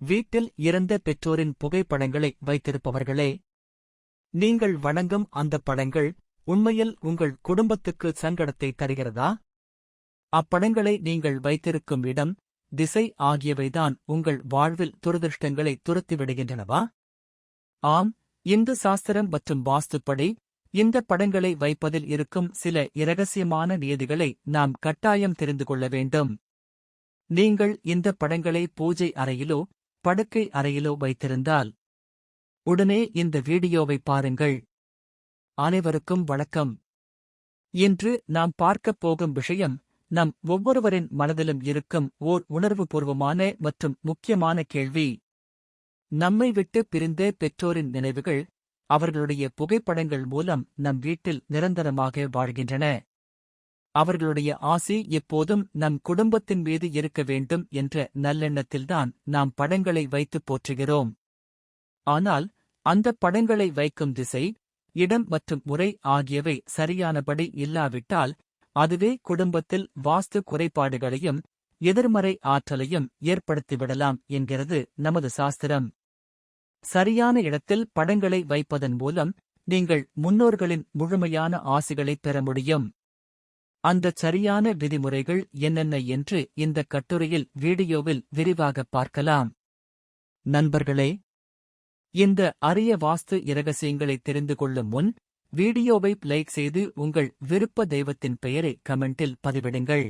வீட்டில் இறந்த பெற்றோரின் புகைப்படங்களை வைத்திருப்பவர்களே நீங்கள் வணங்கும் அந்த படங்கள் உண்மையில் உங்கள் குடும்பத்துக்கு சங்கடத்தை தருகிறதா? அப்படங்களை நீங்கள் வைத்திருக்கும் இடம் திசை ஆகியவைதான் உங்கள் வாழ்வில் துரதிருஷ்டங்களை துரத்திவிடுகின்றனவா? ஆம் இந்து சாஸ்திரம் மற்றும் வாஸ்துப்படி இந்த படங்களை வைப்பதில் இருக்கும் சில இரகசியமான நியதிகளை நாம் கட்டாயம் தெரிந்து கொள்ள வேண்டும். நீங்கள் இந்த படங்களை பூஜை அறையிலோ படுக்கை அறையிலோ வைத்திருந்தால் உடனே இந்த வீடியோவை பாருங்கள். அனைவருக்கும் வணக்கம். இன்று நாம் பார்க்கப் போகும் விஷயம் நம் ஒவ்வொருவரின் மனதிலும் இருக்கும் ஓர் உணர்வுபூர்வமான மற்றும் முக்கியமான கேள்வி. நம்மை விட்டு பிரிந்த பெற்றோரின் நினைவுகள் அவர்களுடைய புகைப்படங்கள் மூலம் நம் வீட்டில் நிரந்தரமாக வாழ்கின்றன. அவர்களுடைய ஆசி எப்போதும் நம் குடும்பத்தின் மீது இருக்க வேண்டும் என்ற நல்லெண்ணத்தில்தான் நாம் படங்களை வைத்துப் போற்றுகிறோம். ஆனால் அந்த படங்களை வைக்கும் திசை இடம் மற்றும் முறை ஆகியவை சரியானபடி இல்லாவிட்டால் அதுவே குடும்பத்தில் வாஸ்து குறைபாடுகளையும் எதிர்மறை ஆற்றலையும் ஏற்படுத்திவிடலாம் என்கிறது நமது சாஸ்திரம். சரியான இடத்தில் படங்களை வைப்பதன் மூலம் நீங்கள் முன்னோர்களின் முழுமையான ஆசிகளைப் பெற முடியும். அந்தச் சரியான விதிமுறைகள் என்னென்ன என்று இந்த கட்டுரையில் வீடியோவில் விரிவாகப் பார்க்கலாம். நண்பர்களே இந்த அரிய வாஸ்து இரகசியங்களை தெரிந்து கொள்ளும் முன் வீடியோவை லைக் செய்து உங்கள் விருப்ப தெய்வத்தின் பெயரை கமெண்டில் பதிவிடுங்கள்.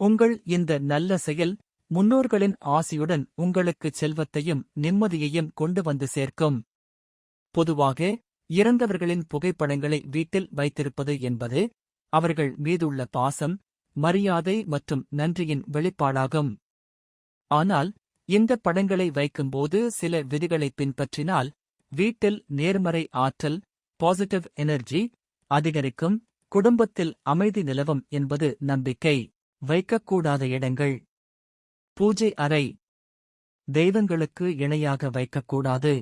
உங்கள் இந்த நல்ல செயல் முன்னோர்களின் ஆசியுடன் உங்களுக்கு செல்வத்தையும் நிம்மதியையும் கொண்டு வந்து சேர்க்கும். பொதுவாக இறந்தவர்களின் புகைப்படங்களை வீட்டில் வைத்திருப்பது என்பது அவர்கள் மீதுள்ள பாசம் மரியாதை மற்றும் நன்றியின் வெளிப்பாடாகும். ஆனால் இந்த படங்களை வைக்கும்போது சில விதிகளை பின்பற்றினால் வீட்டில் நேர்மறை ஆற்றல் பாசிட்டிவ் எனர்ஜி அதிகரிக்கும் குடும்பத்தில் அமைதி நிலவும் என்பது நம்பிக்கை வைக்கக்கூடாத இடங்கள். பூஜை அறை தெய்வங்களுக்கு இணையாக வைக்கக்கூடாது.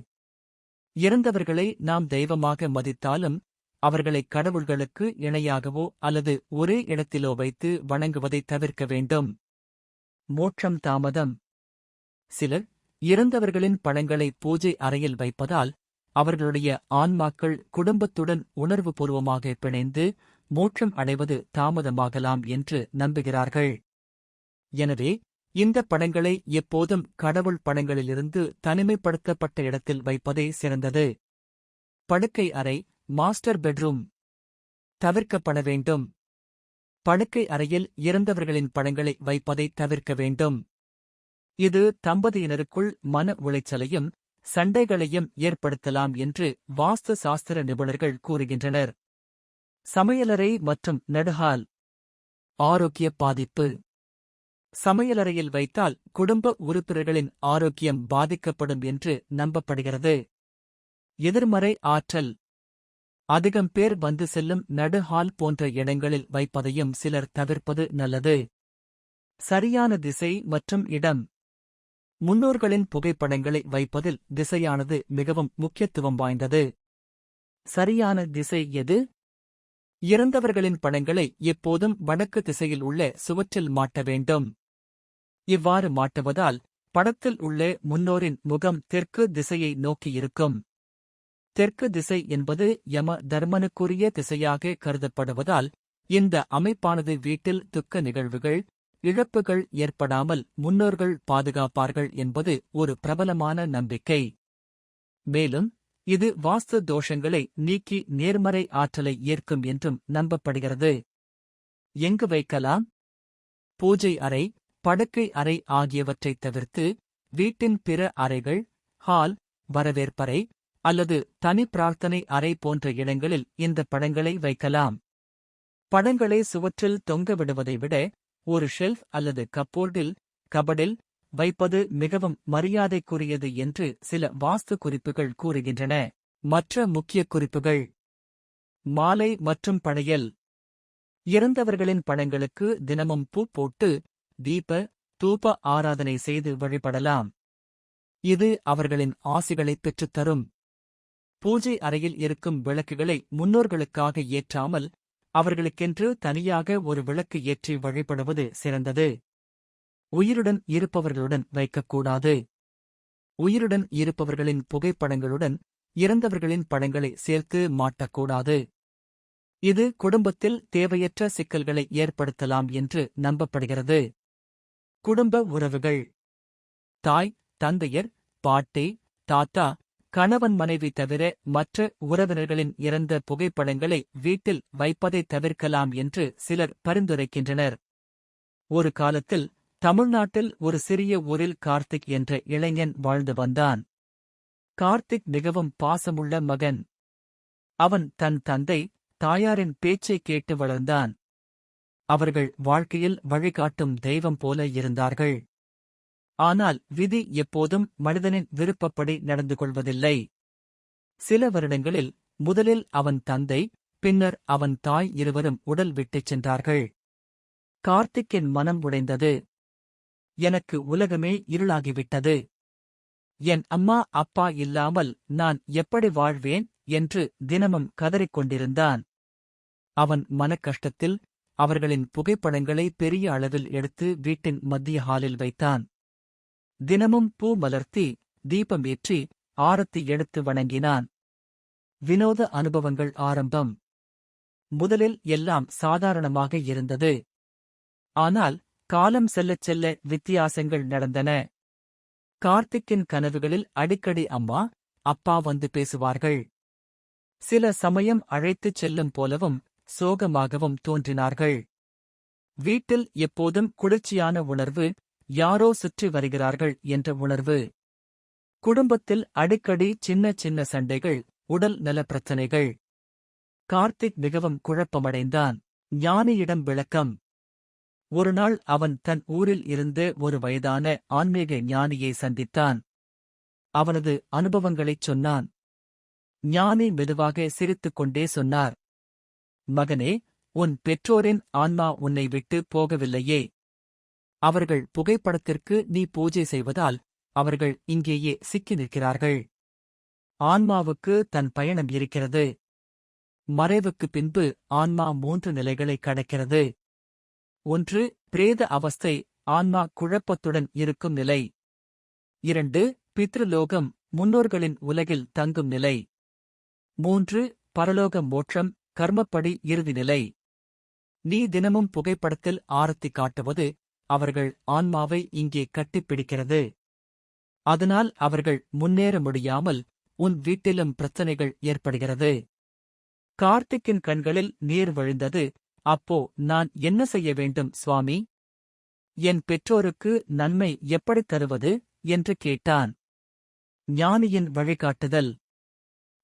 இறந்தவர்களை நாம் தெய்வமாக மதித்தாலும் அவர்களை கடவுள்களுக்கு இணையாகவோ அல்லது ஒரே இடத்திலோ வைத்து வணங்குவதை தவிர்க்க வேண்டும். மோட்சம் தாமதம். சிலர் இறந்தவர்களின் பழங்களை பூஜை அறையில் வைப்பதால் அவர்களுடைய ஆன்மாக்கள் குடும்பத்துடன் உணர்வுபூர்வமாக பிணைந்து மோட்சம் அடைவது தாமதமாகலாம் என்று நம்புகிறார்கள். எனவே இந்த படங்களை எப்போதும் கடவுள் படங்களிலிருந்து தனிமைப்படுத்தப்பட்ட இடத்தில் வைப்பதே சிறந்தது. படுக்கை அறை மாஸ்டர் பெட்ரூம். தவிர்க்கப்பட வேண்டும். படுக்கை அறையில் இறந்தவர்களின் படங்களை வைப்பதை தவிர்க்க வேண்டும். இது தம்பதியினருக்குள் மன உளைச்சலையும் சண்டைகளையும் ஏற்படுத்தலாம் என்று வாஸ்து சாஸ்திர நிபுணர்கள் கூறுகின்றனர். சமையலறை மற்றும் நெடுஹால். ஆரோக்கிய பாதிப்பு. சமையலறையில் வைத்தால் குடும்ப உறுப்பினர்களின் ஆரோக்கியம் பாதிக்கப்படும் என்று நம்பப்படுகிறது. எதிர்மறை ஆற்றல். அதிகம் பேர் வந்து செல்லும் நடுஹால் போன்ற இடங்களில் வைப்பதையும் சிலர் தவிர்ப்பது நல்லது. சரியான திசை மற்றும் இடம். முன்னோர்களின் புகைப்படங்களை வைப்பதில் திசையானது மிகவும் முக்கியத்துவம் வாய்ந்தது. சரியான திசை எது? இறந்தவர்களின் படங்களை எப்போதும் வடக்கு திசையில் உள்ள சுவற்றில் மாட்ட வேண்டும். இவ்வாறு மாட்டுவதால் படத்தில் உள்ள முன்னோரின் முகம் தெற்கு திசையை நோக்கியிருக்கும் தெற்கு திசை என்பது யம தர்மனுக்குரிய திசையாக கருதப்படுவதால் இந்த அமைப்பானது வீட்டில் துக்க நிகழ்வுகள் இழப்புகள் ஏற்படாமல் முன்னோர்கள் பாதுகாப்பார்கள் என்பது ஒரு பிரபலமான நம்பிக்கை. மேலும் இது வாஸ்து தோஷங்களை நீக்கி நேர்மறை ஆற்றலை ஏற்கும் என்றும் நம்பப்படுகிறது. எங்கு வைக்கலாம்? பூஜை அறை படுக்கை அறை ஆகியவற்றைத் தவிர்த்து வீட்டின் பிற அறைகள் ஹால் வரவேற்பறை அல்லது தனி பிரார்த்தனை அறை போன்ற இடங்களில் இந்த படங்களை வைக்கலாம். படங்களை சுவற்றில் தொங்க விடுவதை விட ஒரு ஷெல்ஃப் அல்லது கப்போர்டில் கபடில் வைப்பது மிகவும் மரியாதைக்குரியது என்று சில வாஸ்து குறிப்புகள் கூறுகின்றன. மற்ற முக்கிய குறிப்புகள். மாலை மற்றும் படையல். இறந்தவர்களின் படங்களுக்கு தினமும் பூ போட்டு தீப தூப ஆராதனை செய்து வழிபடலாம். இது அவர்களின் ஆசிகளைப் பெற்றுத்தரும். பூஜை அறையில் இருக்கும் விளக்குகளை முன்னோர்களுக்காக ஏற்றாமல் அவர்களுக்கென்று தனியாக ஒரு விளக்கு ஏற்றி வழிபடுவது சிறந்தது. உயிருடன் இருப்பவர்களுடன் வைக்கக்கூடாது. உயிருடன் இருப்பவர்களின் புகைப்படங்களுடன் இறந்தவர்களின் படங்களை சேர்த்து மாட்டக்கூடாது. இது குடும்பத்தில் தேவையற்ற சிக்கல்களை ஏற்படுத்தலாம் என்று நம்பப்படுகிறது. குடும்ப உறவுகள். தாய் தந்தையர் பாட்டி தாத்தா கணவன் மனைவி தவிர மற்ற உறவினர்களின் இறந்த புகைப்படங்களை வீட்டில் வைப்பதை தவிர்க்கலாம் என்று சிலர் பரிந்துரைக்கின்றனர். ஒரு காலத்தில் தமிழ்நாட்டில் ஒரு சிறிய ஊரில் கார்த்திக் என்ற இளைஞன் வாழ்ந்து வந்தான். கார்த்திக் மிகவும் பாசமுள்ள மகன். அவன் தன் தந்தை தாயாரின் பேச்சை கேட்டு வளர்ந்தான். அவர்கள் வாழ்க்கையில் வழிகாட்டும் தெய்வம் போல இருந்தார்கள். ஆனால் விதி எப்போதும் மனிதனின் விருப்பப்படி நடந்து கொள்வதில்லை சில வருடங்களில் முதலில் அவன் தந்தை பின்னர் அவன் தாய் இருவரும் உடல் விட்டுச் சென்றார்கள். கார்த்திக்கின் மனம் உடைந்தது. எனக்கு உலகமே இருளாகிவிட்டது. என் அம்மா அப்பா இல்லாமல் நான் எப்படி வாழ்வேன் என்று தினமும் கதறிக் கொண்டிருந்தான். அவன் மனக்கஷ்டத்தில் அவர்களின் புகைப்படங்களை பெரிய அளவில் எடுத்து வீட்டின் மத்திய ஹாலில் வைத்தான். தினமும் பூ மலர்த்தி தீபம் ஏற்றி ஆரத்தி எடுத்து வணங்கினான். வினோத அனுபவங்கள் ஆரம்பம். முதலில் எல்லாம் சாதாரணமாக இருந்தது. ஆனால் காலம் செல்லச் செல்ல வித்தியாசங்கள் நடந்தன. கார்த்திக்கின் கனவுகளில் அடிக்கடி அம்மா அப்பா வந்து பேசுவார்கள். சில சமயம் அழைத்துச் செல்லும் போலவும் சோகமாகவும் தோன்றினார்கள். வீட்டில் எப்போதும் குளிர்ச்சியான உணர்வு யாரோ சுற்றி வருகிறார்கள் என்ற உணர்வு. குடும்பத்தில் அடிக்கடி சின்ன சின்ன சண்டைகள் உடல் நல பிரச்சனைகள். கார்த்திக் மிகவும் குழப்பமடைந்தான். ஞானியிடம் விளக்கம். ஒருநாள் அவன் தன் ஊரில் இருந்து ஒரு வயதான ஆன்மீக ஞானியை சந்தித்தான். அவனது அனுபவங்களைச் சொன்னான். ஞானி மெதுவாக சிரித்துக் கொண்டே சொன்னார். மகனே உன் பெற்றோரின் ஆன்மா உன்னை விட்டு போகவில்லையே. அவர்கள் புகைப்படத்திற்கு நீ பூஜை செய்வதால் அவர்கள் இங்கேயே சிக்கி நிற்கிறார்கள். ஆன்மாவுக்கு தன் பயணம் இருக்கிறது. மறைவுக்கு பின்பு ஆன்மா மூன்று நிலைகளை கடக்கிறது. ஒன்று பிரேத அவஸ்தை ஆன்மா குழப்பத்துடன் இருக்கும் நிலை. இரண்டு பித்ருலோகம் முன்னோர்களின் உலகில் தங்கும் நிலை. மூன்று பரலோக மோட்சம் கர்மப்படி இறுதி நிலை. நீ தினமும் புகைப்படத்தில் ஆரத்தி காட்டுவது அவர்கள் ஆன்மாவை இங்கே கட்டிப்பிடிக்கிறது. அதனால் அவர்கள் முன்னேற முடியாமல் உன் வீட்டிலும் பிரச்சனைகள் ஏற்படுகிறது. கார்த்திக்கின் கண்களில் நீர் வழிந்தது. அப்போ நான் என்ன செய்ய வேண்டும் சுவாமி? என் பெற்றோருக்கு நன்மை எப்படித் தருவது? என்று கேட்டான். ஞானியின் வழிகாட்டுதல்.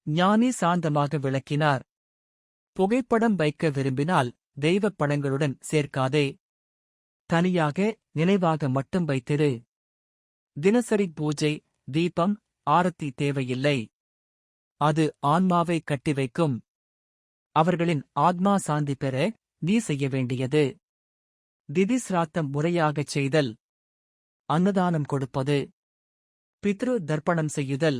ஞானி சாந்தமாக விளக்கினார். புகைப்படம் வைக்க விரும்பினால் தெய்வப் படங்களுடன் சேர்க்காதே. தனியாக நினைவாக மட்டும் வைத்திரு. தினசரி பூஜை தீபம் ஆரத்தி தேவையில்லை. அது ஆன்மாவை கட்டி வைக்கும். அவர்களின் ஆத்மா சாந்தி பெற நீ செய்ய வேண்டியது. திதிஸ்ராத்தம் முறையாகச் செய்தல். அன்னதானம் கொடுப்பது. பித்ரு தர்ப்பணம் செய்யுதல்.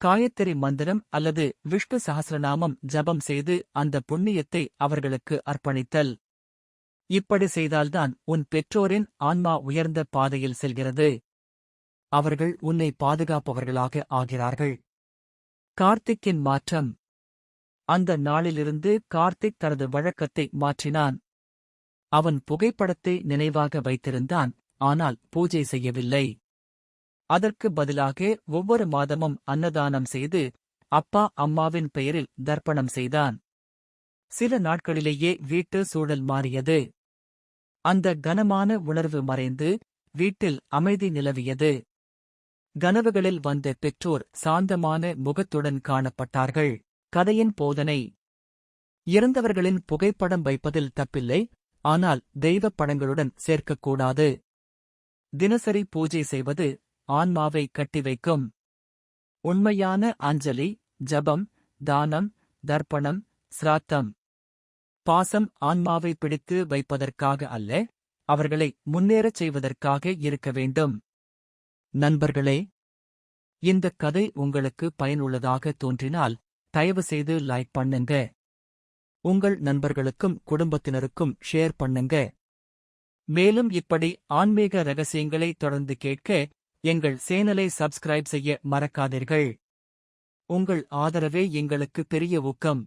காயத்திரி மந்திரம் அல்லது விஷ்ணு சஹசிரநாமம் ஜபம் செய்து அந்த புண்ணியத்தை அவர்களுக்கு அர்ப்பணித்தல். இப்படி செய்தால்தான் உன் பெற்றோரின் ஆன்மா உயர்ந்த பாதையில் செல்கிறது. அவர்கள் உன்னை பாதுகாப்பவர்களாக ஆகிறார்கள். கார்த்திக்கின் மாற்றம். அந்த நாளிலிருந்து கார்த்திக் தனது வழக்கத்தை மாற்றினான். அவன் புகைப்படத்தை நினைவாக வைத்திருந்தான் ஆனால் பூஜை செய்யவில்லை. அதற்கு பதிலாக ஒவ்வொரு மாதமும் அன்னதானம் செய்து அப்பா அம்மாவின் பெயரில் தர்ப்பணம் செய்தான். சில நாட்களிலேயே வீட்டு சூழல் மாறியது. அந்த கனமான உணர்வு மறைந்து வீட்டில் அமைதி நிலவியது. கனவுகளில் வந்த பெற்றோர் சாந்தமான முகத்துடன் காணப்பட்டார்கள். கதையின் போதனை. இறந்தவர்களின் புகைப்படம் வைப்பதில் தப்பில்லை ஆனால் தெய்வப் படங்களுடன் சேர்க்கக்கூடாது. தினசரி பூஜை செய்வது ஆன்மாவை கட்டி வைக்கும். உண்மையான அஞ்சலி ஜபம் தானம் தர்ப்பணம் சிராத்தம். பாசம் ஆன்மாவை பிடித்து வைப்பதற்காக அல்ல அவர்களை முன்னேறச் செய்வதற்காக இருக்க வேண்டும். நண்பர்களே இந்த கதை உங்களுக்கு பயனுள்ளதாக தோன்றினால் தயவு செய்து லைக் பண்ணுங்க. உங்கள் நண்பர்களுக்கும் குடும்பத்தினருக்கும் ஷேர் பண்ணுங்க. மேலும் இப்படி ஆன்மீக ரகசியங்களை தொடர்ந்து கேட்க எங்கள் சேனலை சப்ஸ்கிரைப் செய்ய மறக்காதீர்கள். உங்கள் ஆதரவே எங்களுக்கு பெரிய ஊக்கம்.